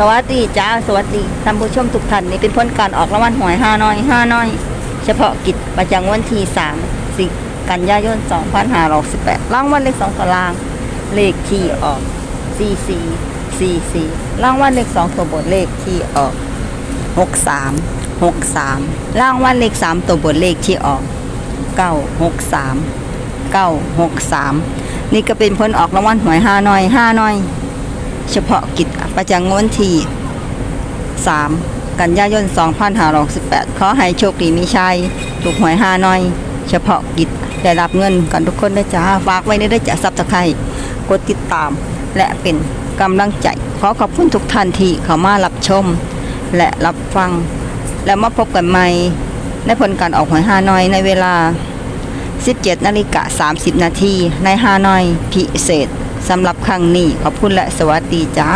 สวัสดีจ้าสวัสดีท่านผู้ชมทุกท่านนี่เป็นผลการออกรางวัลหวยห้าน้อยห้าน้อย เฉพาะกิจประจำวันที่สามสิกันยายนสองพันห้าร้อยสิบแปดรางวัลเลขสองตาราง เลขที่ออกสี่สี่สี่สี่รางวัลเลขสองตัวบนเลขที่ออกหกสามหกสามรางวัลเลขสามตัวบนเลขที่ออกเก้าหกสามเก้าหกสามนี่ก็เป็นผลออกรางวัลหวยห้าน้อยห้าน้อย เฉพาะกิจประจำงวดวันที่ 3 กันยายน 2568 ขอให้โชคดีมีชัย ถูกหวยห้าน้อย เฉพาะกิจได้รับเงินกันทุกคนได้จ้า ฝากไว้ในได้จ้าซับสไครกดติดตาม และเป็นกำลังใจ ขอขอบคุณทุกท่านที่เข้ามารับชม และรับฟัง และมาพบกันใหม่ในผลการออกหวยห้าน้อยในเวลา 17นาฬิกา30 นาทีในฮานอย พิเศษสำหรับครั้งนี้ขอบคุณและสวัสดีจ้า